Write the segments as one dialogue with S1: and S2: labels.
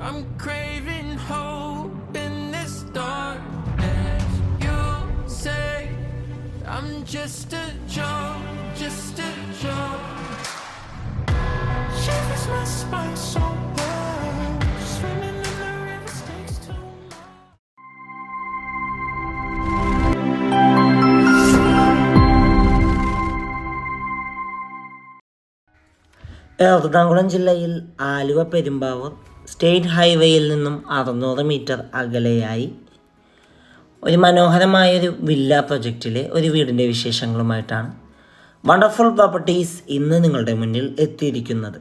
S1: I'm craving hope in this darkness. You say I'm just a joke, just a joke. Shivers my spine so cold. Swimming in the river stakes too much.
S2: Ernakulam ജില്ലയിൽ Aluva Perumbavoor state ഹൈവേയിൽ നിന്നും അറുന്നൂറ് metre അകലെയായി ഒരു മനോഹരമായൊരു villa പ്രൊജക്റ്റിലെ ഒരു വീടിന്റെ വിശേഷങ്ങളുമായിട്ടാണ് wonderful properties ഇന്ന് നിങ്ങളുടെ മുന്നിൽ എത്തിയിരിക്കുന്നത്.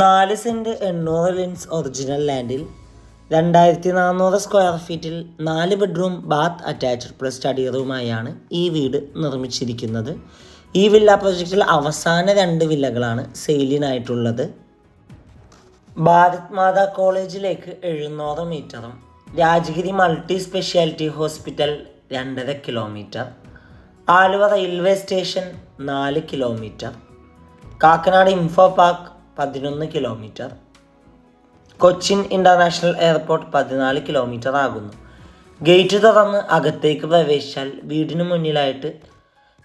S2: നാല് സെന്റ് എണ്ണൂറ് ലിൻസ് ഒറിജിനൽ ലാൻഡിൽ രണ്ടായിരത്തി നാനൂറ് സ്ക്വയർ ഫീറ്റിൽ നാല് bedroom bath attached plus study റൂമായാണ് ഈ വീട് നിർമ്മിച്ചിരിക്കുന്നത്. ഈ വില്ല പ്രൊജക്റ്റിൽ അവസാന രണ്ട് വില്ലകളാണ് സെയിലിനായിട്ടുള്ളത് ഭാരത് മാതാ കോളേജിലേക്ക് എഴുന്നൂറ് മീറ്ററും രാജഗിരി മൾട്ടി സ്പെഷ്യാലിറ്റി ഹോസ്പിറ്റൽ രണ്ടര കിലോമീറ്റർ ആലുവ റെയിൽവേ സ്റ്റേഷൻ നാല് കിലോമീറ്റർ കാക്കനാട് ഇൻഫോ പാർക്ക് പതിനൊന്ന് കിലോമീറ്റർ കൊച്ചിൻ ഇന്റർനാഷണൽ എയർപോർട്ട് പതിനാല് കിലോമീറ്റർ ആകുന്നു. ഗേറ്റ് തുറന്ന് അകത്തേക്ക് പ്രവേശിച്ചാൽ വീടിന് മുന്നിലായിട്ട്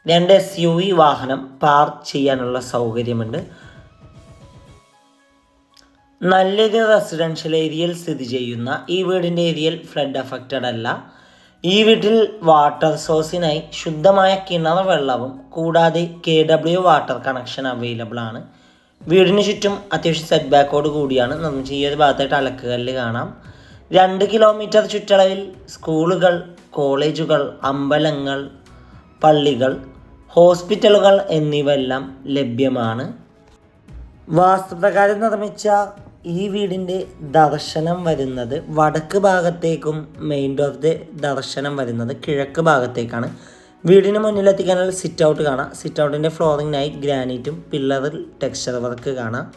S2: രണ്ട് എസ് യു വി വാഹനം പാർക്ക് ചെയ്യാനുള്ള സൗകര്യമുണ്ട്. നല്ലൊരു റെസിഡൻഷ്യൽ ഏരിയയിൽ സ്ഥിതി ചെയ്യുന്ന ഈ വീടിന്റെ ഏരിയയിൽ ഫ്ലഡ് അഫക്റ്റഡ് അല്ല. ഈ വീട്ടിൽ വാട്ടർ സോഴ്സിനായി ശുദ്ധമായ കിണർ വെള്ളവും കൂടാതെ K W water connection available ആണ്. വീടിന് ചുറ്റും അത്യാവശ്യം സെറ്റ് ബാക്കോട് കൂടിയാണ്. നമുക്ക് ഈ ഒരു ഭാഗത്തായിട്ട് അലക്കുകല്ല് കാണാം. രണ്ട് കിലോമീറ്റർ ചുറ്റളവിൽ സ്കൂളുകൾ കോളേജുകൾ അമ്പലങ്ങൾ പള്ളികൾ ഹോസ്പിറ്റലുകൾ എന്നിവയെല്ലാം ലഭ്യമാണ്. വാസ്തുപ്രകാരം നിർമ്മിച്ച ഈ വീടിന്റെ ദർശനം വരുന്നത് വടക്ക് ഭാഗത്തേക്കും മെയിൻ ഡോറിന്റെ ദർശനം വരുന്നത് കിഴക്ക് ഭാഗത്തേക്കാണ്. വീടിന് മുന്നിലെത്തിക്കാനുള്ള സിറ്റ് ഔട്ട് കാണാം. സിറ്റ് ഔട്ടിന്റെ ഫ്ലോറിങ്ങിനായി ഗ്രാനൈറ്റും പില്ലറിൽ ടെക്സ്ചർ വർക്ക് കാണാം.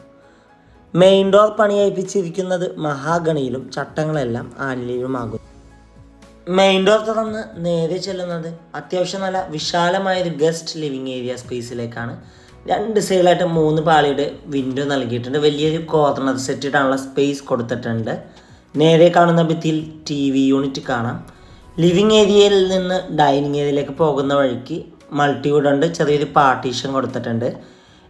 S2: മെയിൻ ഡോർ പണിയഴിപ്പിച്ചിരിക്കുന്നത് മഹാഗണിയിലും ചട്ടങ്ങളെല്ലാം ആലിലുമാകും മെയിൻ ഡോർ തുറന്ന് നേരെ ചെല്ലുന്നത് അത്യാവശ്യം നല്ല വിശാലമായൊരു ഗസ്റ്റ് ലിവിങ് ഏരിയ സ്പേസിലേക്കാണ് രണ്ട് സൈഡിലായിട്ട് മൂന്ന് പാളിയുടെ വിൻഡോ നൽകിയിട്ടുണ്ട്. വലിയൊരു കോർണർ സെറ്റ് ഇടാനുള്ള സ്പേസ് കൊടുത്തിട്ടുണ്ട്. നേരെ കാണുന്ന ഭിത്തിയിൽ ടി വി യൂണിറ്റ് കാണാം. ലിവിങ് ഏരിയയിൽ നിന്ന് ഡൈനിങ് ഏരിയയിലേക്ക് പോകുന്ന വഴിക്ക് മൾട്ടിവുഡ് ഉണ്ട്. ചെറിയൊരു പാർട്ടീഷൻ കൊടുത്തിട്ടുണ്ട്.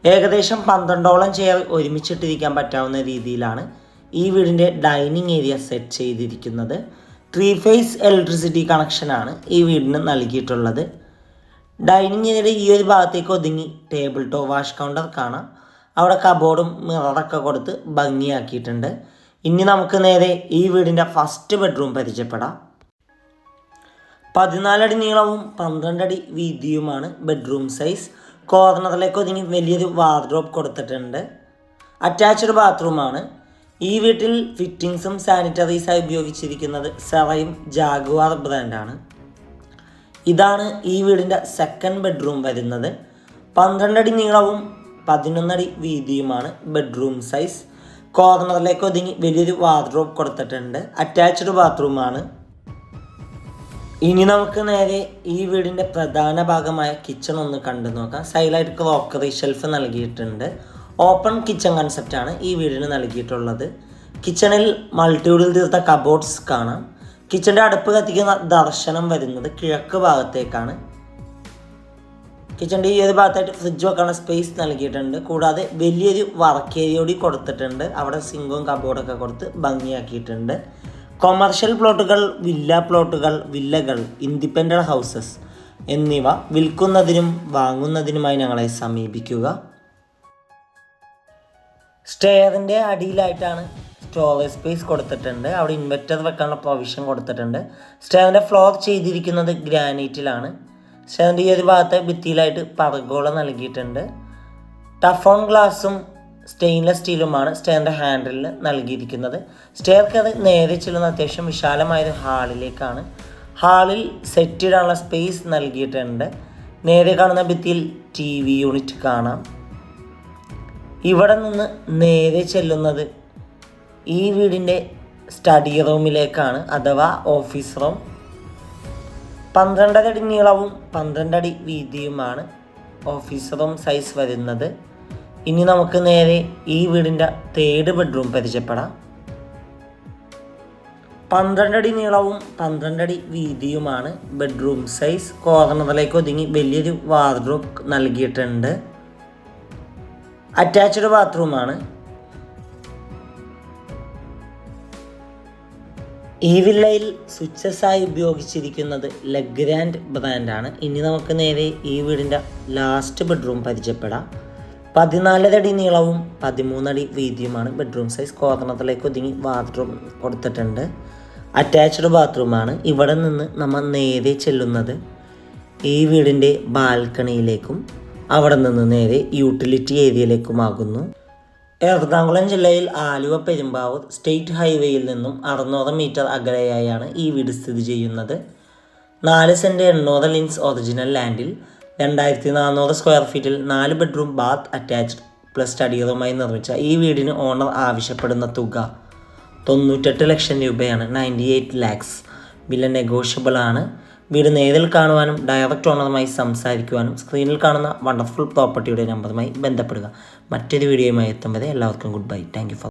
S2: ഏകദേശം പന്ത്രണ്ടോളം ചെയർ ഒരുമിച്ചിട്ടിരിക്കാൻ പറ്റാവുന്ന രീതിയിലാണ് ഈ വീടിന്റെ ഡൈനിങ് ഏരിയ സെറ്റ് ചെയ്തിരിക്കുന്നത്. ത്രീ ഫേസ് ഇലക്ട്രിസിറ്റി കണക്ഷനാണ് ഈ വീടിന് നൽകിയിട്ടുള്ളത്. ഡൈനിങ് ഏരിയയുടെ ഈ ഒരു ഭാഗത്തേക്ക് ഒതുങ്ങി ടേബിൾ ടോ വാഷ് കൗണ്ടർ കാണാം. അവിടെ കബോർഡും മിററൊക്കെ കൊടുത്ത് ഭംഗിയാക്കിയിട്ടുണ്ട്. ഇനി നമുക്ക് നേരെ ഈ വീടിന്റെ ഫസ്റ്റ് ബെഡ്റൂം പരിചയപ്പെടാം. പതിനാലടി നീളവും പന്ത്രണ്ടടി വീതിയുമാണ് ബെഡ്റൂം സൈസ് കോർണറിലേക്ക് ഒതുങ്ങി വലിയൊരു വാർഡ്രോപ്പ് കൊടുത്തിട്ടുണ്ട്. അറ്റാച്ച്ഡ് ബാത്റൂമാണ് ഈ വീട്ടിൽ ഫിറ്റിങ്സും സാനിറ്ററീസായി ഉപയോഗിച്ചിരിക്കുന്നത് സെറയും ജാഗുവാർ ബ്രാൻഡാണ് ഇതാണ് ഈ വീടിന്റെ സെക്കൻഡ് ബെഡ്റൂം വരുന്നത്. പന്ത്രണ്ടടി നീളവും പതിനൊന്നടി വീതിയുമാണ് ബെഡ്റൂം സൈസ് കോർണറിലേക്ക് ഒതുങ്ങി വലിയൊരു വാർഡ്രോബ് കൊടുത്തിട്ടുണ്ട്. അറ്റാച്ച്ഡ് ബാത്റൂമാണ് ഇനി നമുക്ക് നേരെ ഈ വീടിന്റെ പ്രധാന ഭാഗമായ കിച്ചൺ ഒന്ന് കണ്ടു നോക്കാം. സൈലൈറ്റ് ക്രോക്കറി ഷെൽഫ് നൽകിയിട്ടുണ്ട്. ഓപ്പൺ കിച്ചൺ കൺസെപ്റ്റാണ് ഈ വീടിന് നൽകിയിട്ടുള്ളത്. കിച്ചണിൽ മൾട്ടിയൂഡിൽ തീർത്ത കബോർഡ്സ് കാണാം. കിച്ചന്റെ അടുപ്പ് കത്തിക്കുന്ന ദർശനം വരുന്നത് കിഴക്ക് ഭാഗത്തേക്കാണ്. കിച്ചന്റെ ഈ ഒരു ഭാഗത്തായിട്ട് ഫ്രിഡ്ജ് വെക്കാനുള്ള സ്പേസ് നൽകിയിട്ടുണ്ട്. കൂടാതെ വലിയൊരു വർക്ക് ഏരിയ കൂടി കൊടുത്തിട്ടുണ്ട്. അവിടെ സിങ്കും കബോർഡൊക്കെ കൊടുത്ത് ഭംഗിയാക്കിയിട്ടുണ്ട്. കൊമേർഷ്യൽ പ്ലോട്ടുകൾ വില്ല പ്ലോട്ടുകൾ വില്ലകൾ ഇൻഡിപെൻഡന്റ് ഹൗസസ് എന്നിവ വിൽക്കുന്നതിനും വാങ്ങുന്നതിനുമായി ഞങ്ങളെ സമീപിക്കുക. സ്റ്റെയറിന്റെ അടിയിലായിട്ടാണ് സ്റ്റോറേജ് സ്പേസ് കൊടുത്തിട്ടുണ്ട്. അവിടെ ഇൻവെർട്ടർ വെക്കാനുള്ള പ്രൊവിഷൻ കൊടുത്തിട്ടുണ്ട്. സ്റ്റേവിന്റെ ഫ്ലോർ ചെയ്തിരിക്കുന്നത് ഗ്രാനൈറ്റിലാണ് സ്റ്റേവിന്റെ ഈ ഒരു ഭാഗത്ത് ഭിത്തിയിലായിട്ട് പറകോള നൽകിയിട്ടുണ്ട്. ടഫോൺ ഗ്ലാസും സ്റ്റെയിൻലെസ് സ്റ്റീലുമാണ് സ്റ്റേറിന്റെ ഹാൻഡിലിൽ നൽകിയിരിക്കുന്നത്. സ്റ്റെയർക്ക് അത് നേരെ ചെല്ലുന്ന അത്യാവശ്യം വിശാലമായൊരു ഹാളിലേക്കാണ്. ഹാളിൽ സെറ്റ് ഇടാനുള്ള സ്പേസ് നൽകിയിട്ടുണ്ട്. നേരെ കാണുന്ന ഭിത്തിയിൽ ടി വി യൂണിറ്റ് കാണാം. ഇവിടെ നിന്ന് നേരെ ചെല്ലുന്നത് ഈ വീടിന്റെ സ്റ്റഡി റൂമിലേക്കാണ് അഥവാ ഓഫീസ് റൂം പന്ത്രണ്ടര അടി നീളവും പന്ത്രണ്ടടി വീതിയുമാണ് ഓഫീസ് റൂം സൈസ് വരുന്നത്. ഇനി നമുക്ക് നേരെ ഈ വീടിന്റെ തേർഡ് ബെഡ്റൂം പരിചയപ്പെടാം. പന്ത്രണ്ടടി നീളവും പന്ത്രണ്ടടി വീതിയുമാണ് ബെഡ്റൂം സൈസ് കോർണറിലേക്ക് ഒതുങ്ങി വലിയൊരു വാർഡ്രോബ് നൽകിയിട്ടുണ്ട്. അറ്റാച്ച്ഡ് ബാത്റൂമാണ് ഈ വില്ലയിൽ സ്വിച്ചസ് ആയി ഉപയോഗിച്ചിരിക്കുന്നത് ലഗ്രാൻഡ് ബ്രാൻഡാണ്. ഇനി നമുക്ക് നേരെ ഈ വീടിന്റെ ലാസ്റ്റ് ബെഡ്റൂം പരിചയപ്പെടാം. പതിനാലരടി നീളവും പതിമൂന്നടി വീതിയുമാണ് ബെഡ്റൂം സൈസ്. കോർണറിലേക്ക് ഒതുങ്ങി ബാത്റൂം കൊടുത്തിട്ടുണ്ട്. അറ്റാച്ച്ഡ് ബാത്റൂമാണ്. ഇവിടെ നിന്ന് നമ്മൾ നേരെ ചെല്ലുന്നത് ഈ വീടിന്റെ ബാൽക്കണിയിലേക്കും അവിടെ നിന്ന് നേരെ യൂട്ടിലിറ്റി ഏരിയയിലേക്കുമാകുന്നു. എറണാകുളം ജില്ലയിൽ ആലുവ പെരുമ്പാവൂർ സ്റ്റേറ്റ് ഹൈവേയിൽ നിന്നും അറുന്നൂറ് മീറ്റർ അകലെയായാണ് ഈ വീട് സ്ഥിതി ചെയ്യുന്നത്. നാല് സെന്റ് എണ്ണൂറ് ലിൻസ് ഒറിജിനൽ ലാൻഡിൽ രണ്ടായിരത്തി നാനൂറ് സ്ക്വയർ ഫീറ്റിൽ നാല് bedroom bath attached plus study റൂമായി നിർമ്മിച്ച ഈ വീടിന് ഓണർ ആവശ്യപ്പെടുന്ന തുക തൊണ്ണൂറ്റെട്ട് ലക്ഷം രൂപയാണ്. നയന്റി എയ്റ്റ് ലാക്സ് വില നെഗോഷ്യബിൾ ആണ്. വീട് നേരിൽ കാണുവാനും ഡയറക്റ്റ് ഓണറുമായി സംസാരിക്കുവാനും സ്ക്രീനിൽ കാണുന്ന വണ്ടർഫുൾ പ്രോപ്പർട്ടിയുടെ നമ്പറുമായി ബന്ധപ്പെടുക. മറ്റൊരു വീഡിയോയുമായി എത്തും വരെ എല്ലാവർക്കും ഗുഡ് ബൈ താങ്ക് ഫോർ